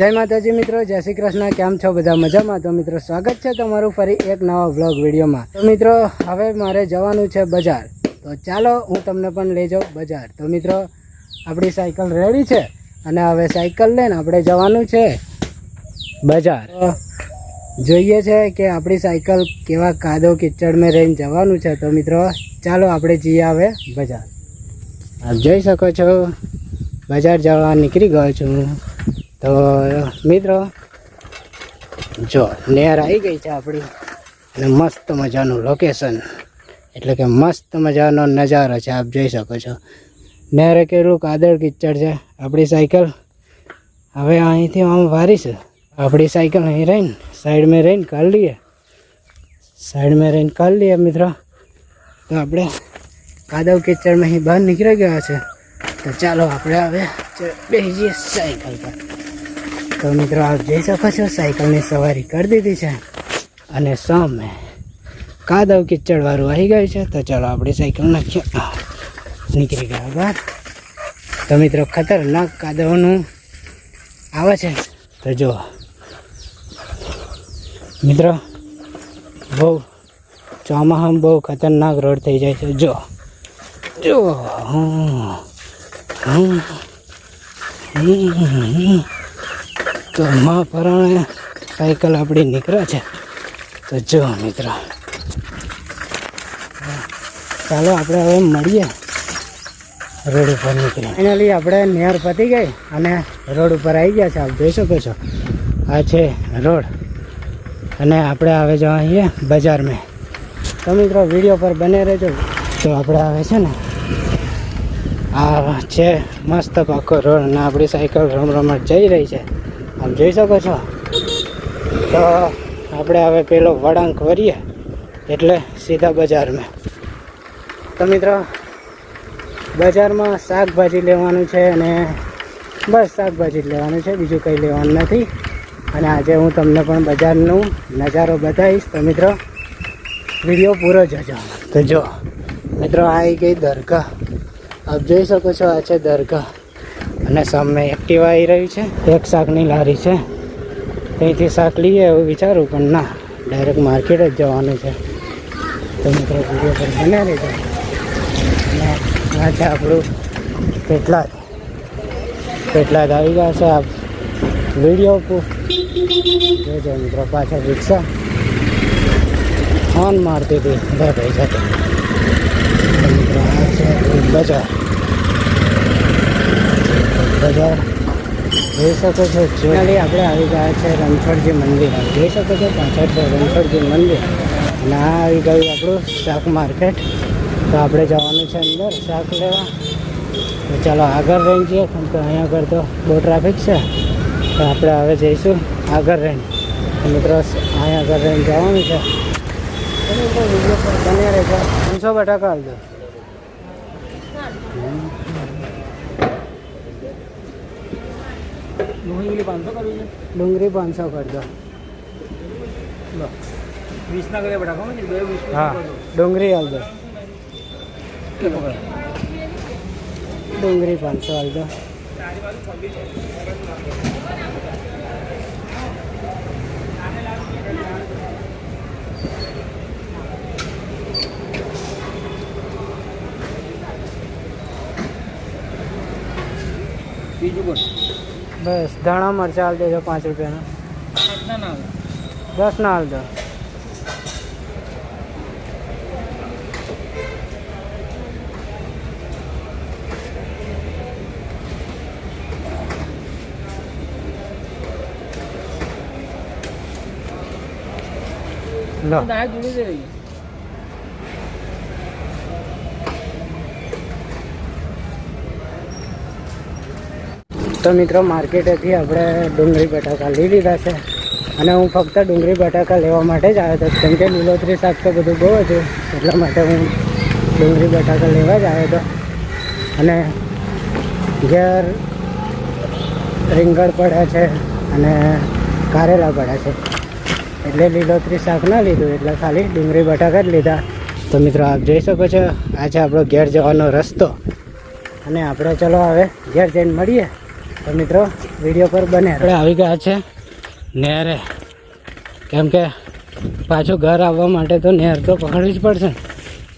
જય માતાજી મિત્રો, જય શ્રી કૃષ્ણ, કેમ છો બધા મજામાં? તો મિત્રો, સ્વાગત છે તમારું ફરી એક નવા વ્લોગ વિડીયોમાં. તો મિત્રો, હવે મારે જવાનું છે બજાર. તો ચાલો, હું તમને પણ લઈ જાઉં બજાર. તો મિત્રો, આપણી સાયકલ રેડી છે અને હવે સાયકલ લઈને આપણે જવાનું છે બજાર. જોઈએ છે કે આપણી સાયકલ કેવા કાદો કિચડમાં રહીને જવાનું છે. તો મિત્રો, ચાલો આપણે જઈએ હવે બજાર. આપ જોઈ શકો છો, બજાર જવા નીકળી ગયો છું. તો, મિત્રો, જો નેર આવી ગઈ છે આપણી. અને મસ્ત મજાનું લોકેશન એટલે કે મસ્ત મજાનો નજારો છે, આપ જોઈ શકો છો. નેરે કેટલું કાદળ કિચડ છે, આપણી સાયકલ. હવે અહીંથી આમ વારીશ આપણી સાયકલ અહીં રહીને, સાઈડમાં રહીને કાઢ લઈએ. સાઈડમાં રહીને કાઢ લઈએ, મિત્રો. તો આપણે કાદવ કિચડમાં અહીં બહાર નીકળી ગયા છે. તો ચાલો આપણે હવે બેસી સાયકલ પર. તો મિત્રો આપ જઈ શકો છો. સાયકલની સવારી કરી દીધી છે. અને સામે કાદવ કિચડવાળું આવી ગયું છે. તો ચાલો આપણી સાયકલ નાખીએ. નીકળી ગયા બહાર તો મિત્રો ખતરનાક કાદવનું આવે છે. તો જો મિત્રો બહુ ચોમાસામાં બહુ ખતરનાક રોડ થઈ જાય છે. જો જો હમ, હમ. તો માં પરાણે સાયકલ આપણી નીકળે છે. તો જો મિત્રો. ચાલો આપણે હવે મળીએ રોડ ઉપર નીકળી. ફાઇનલી આપણે નેર પતી ગઈ અને રોડ ઉપર આવી ગયા છે. આપ જોઈ શકો છો. આ છે રોડ. અને આપણે હવે જવા અહીંયા બજારમાં. તો મિત્રો, વીડિયો પર બને રહેજો. તો આપણે આવે છે ને આ છે, મસ્ત પાકો રોડ અને આપણી સાયકલ રમરમટ જઈ રહી છે. આમ જોઈ શકો છો? તો આપણે હવે પેલો વળાંક વરીએ, એટલે સીધા બજારમાં. તો મિત્રો, બજારમાં શાકભાજી લેવાનું છે અને બસ શાકભાજી જ લેવાનું છે, બીજું કંઈ લેવાનું નથી. અને આજે હું તમને પણ બજારનું નજારો બતાવીશ. તો મિત્રો, વીડિયો પૂરો જજો. તો જો, મિત્રો આવી ગઈ દરગાહ. આપ જોઈ શકો છો, આ છે દરગાહ. અને સામે એક્ટિવા આવી રહ્યું છે. એક શાકની લારી છે. ત્યાંથી શાક લઈએ એવું વિચારું, પણ ના ડાયરેક્ટ માર્કેટ જ જવાનું છે. તો મિત્રો વીડિયો પર બને રહેજો અને આ છે આપણું કેટલા જ આવી ગયા છે આપ. વીડિયો જોજો મિત્રો પાછળ રિક્ષા. હોર્ન મારતી હતી. ભાઈ આ છે બજાર. બજાર. જોઈ શકો છો જોનાલી આપણે આવી ગયા છે રણછોડજી મંદિર. જોઈ શકો છો, પાછળ છે રણછોડજી મંદિર. અને આ આવી ગયું આપણું શાક માર્કેટ. તો આપણે જવાનું છે અંદર શાક લેવા. તો ચાલો આગળ રહીને જઈએ, કેમ કે અહીંયા આગળ તો બહુ ટ્રાફિક છે. તો આપણે હવે જઈશું આગળ રહીને. મિત્રો, અહીંયા આગળ રહીને જવાનું છે. બન્યા વીડિયો પર બન્યા પાંચસો ડુંગળી પાંચસો કરજો વીસના બટાકા બે વીસ હા ડુંગળી દો ડુંગળી પાંચસો આલ બીજું બોલ બસ ધાણા મરચાં હાલ દેજો પાંચ રૂપિયાના. દસ ના હાલ દો લો દાળ જોડી દે રહી તો મિત્રો, માર્કેટેથી આપણે ડુંગળી બટાકા લઈ લીધા છે. અને હું ફક્ત ડુંગળી બટાકા લેવા માટે જ આવ્યો હતો. કેમ કે લીલોતરી શાક તો બધું બહુ હતું. એટલા માટે હું ડુંગળી બટાકા લેવા જ આવ્યો હતો. અને ઘેર રીંગણ પડ્યા છે અને કારેલા પડ્યા છે. એટલે લીલોતરી શાક ના લીધું, એટલે ખાલી ડુંગળી બટાકા જ લીધા. તો મિત્રો, આપ જોઈ શકો છો, આ છે આપણો ઘેર જવાનો રસ્તો. અને આપણે ચલો હવે ઘેર જઈને મળીએ. તો મિત્રો વીડિયો પર બને આપણે આવી ગયા છે નહેરે. કેમ કે પાછું ઘર આવવા માટે તો નહેર તો પકડવી જ પડશે.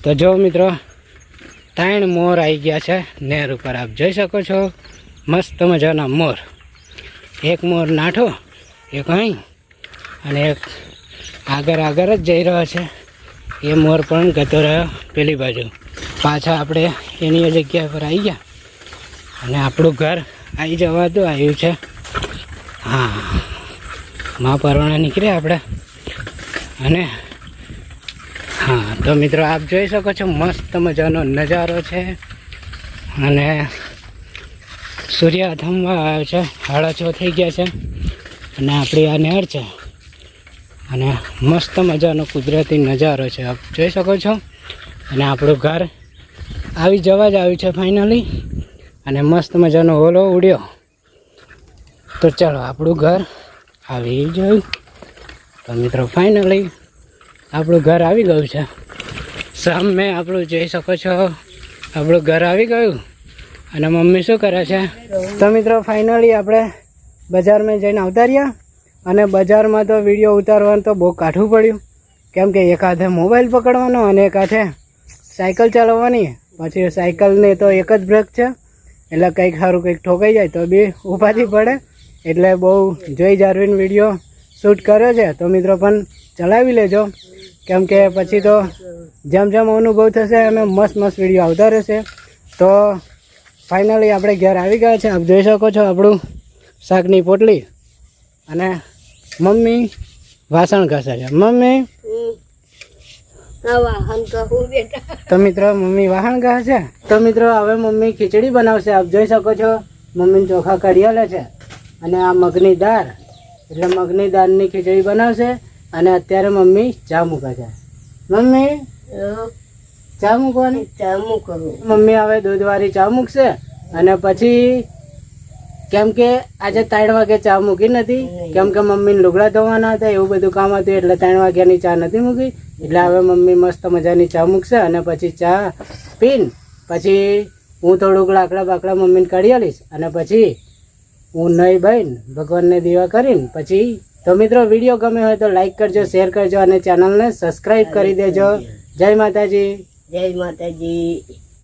તો જો મિત્રો, ત્રણ મોર આવી ગયા છે નેર ઉપર. આપ જોઈ શકો છો, મસ્ત મજાના મોર. એક મોર નાઠો, એક અહીં, અને એક આગળ આગળ જ જઈ રહ્યો છે. એ મોર પણ ગતો રહ્યો પેલી બાજુ. પાછા આપણે એની જગ્યા પર આવી ગયા. અને આપણું ઘર આવી જવા તો આવ્યું છે. હા. મા પરવાણા નીકળ્યા આપણે અને હા, તો મિત્રો આપ જોઈ શકો છો, મસ્ત મજાનો નજારો છે. અને સૂર્ય અથમવા આવ્યો છે, સાડા થઈ ગયા છે. અને આપણી આ નહેર છે. અને મસ્ત મજાનો કુદરતી નજારો છે. આપ જોઈ શકો છો. અને આપણું ઘર આવી જવા જ આવ્યું છે, ફાઇનલી. અને મસ્ત મજાનો ઓલો ઉડ્યો. તો ચાલો આપણું ઘર આવી જાય તો મિત્રો ફાઇનલી આપણું ઘર આવી ગયું છે. સામે આપણું જોઈ શકો છો, આપણું ઘર આવી ગયું. અને મમ્મી શું કરે છે? તો મિત્રો ફાઇનલી આપણે બજારમાં જઈને ઉતાર્યા અને બજારમાં તો વીડિયો ઉતારવાનું તો બહુ કાઠું પડ્યું. કેમ કે એક હાથે મોબાઈલ પકડવાનો અને એક હાથે સાયકલ ચલાવવાની. પછી સાયકલની તો એક જ બ્રેક છે. એટલે કંઈક સારું કંઈક ઠોકાઈ જાય તો બી ઉપાધી પડે. એટલે બહુ જોઈ જારવીને વીડિયો શૂટ કર્યો છે. તો મિત્રો પણ ચલાવી લેજો. કેમ કે પછી તો જેમ જેમ અનુભવ થશે એમ મસ્ત મસ્ત વીડિયો આવતા રહેશે. તો ફાઇનલી આપણે ઘેર આવી ગયા છે. આપ જોઈ શકો છો આપણું શાકની પોટલી. અને મમ્મી વાસણ ઘસે છે. મમ્મી તો મિત્રો મમ્મી વાહણ ગયા છે? તો મિત્રો હવે મમ્મી ખીચડી બનાવશે. આપ જોઈ શકો છો મમ્મી ચોખા કઢિયાલે છે. અને આ મગની દાળ. એટલે મગની દાળની ખીચડી બનાવશે અને અત્યારે મમ્મી ચા મૂકે છે. મમ્મી ચા મૂકવાની? મમ્મી હવે દૂધવાળી ચા મૂકશે અને પછી કેમ કે આજે ત્રણ વાગે ચા મૂકી નથી. કેમ કે મમ્મીને લુગડા ધોવાના હતા એવું બધું કામ હતું એટલે ત્રણ વાગ્યાની ચા નથી મૂકી. એટલે હવે મમ્મી મસ્ત મજાની ચા મૂકશે અને પછી ચા પીન. પછી હું થોડુંક લાકડા બાકડા મમ્મીને કાઢી આલીશ અને પછી હું નહીં બહેન ભગવાનને દીવા કરીને. પછી તો મિત્રો વીડિયો ગમે હોય તો લાઈક કરજો શેર કરજો અને ચેનલને સબસ્ક્રાઈબ કરી દેજો. જય માતાજી. જય માતાજી.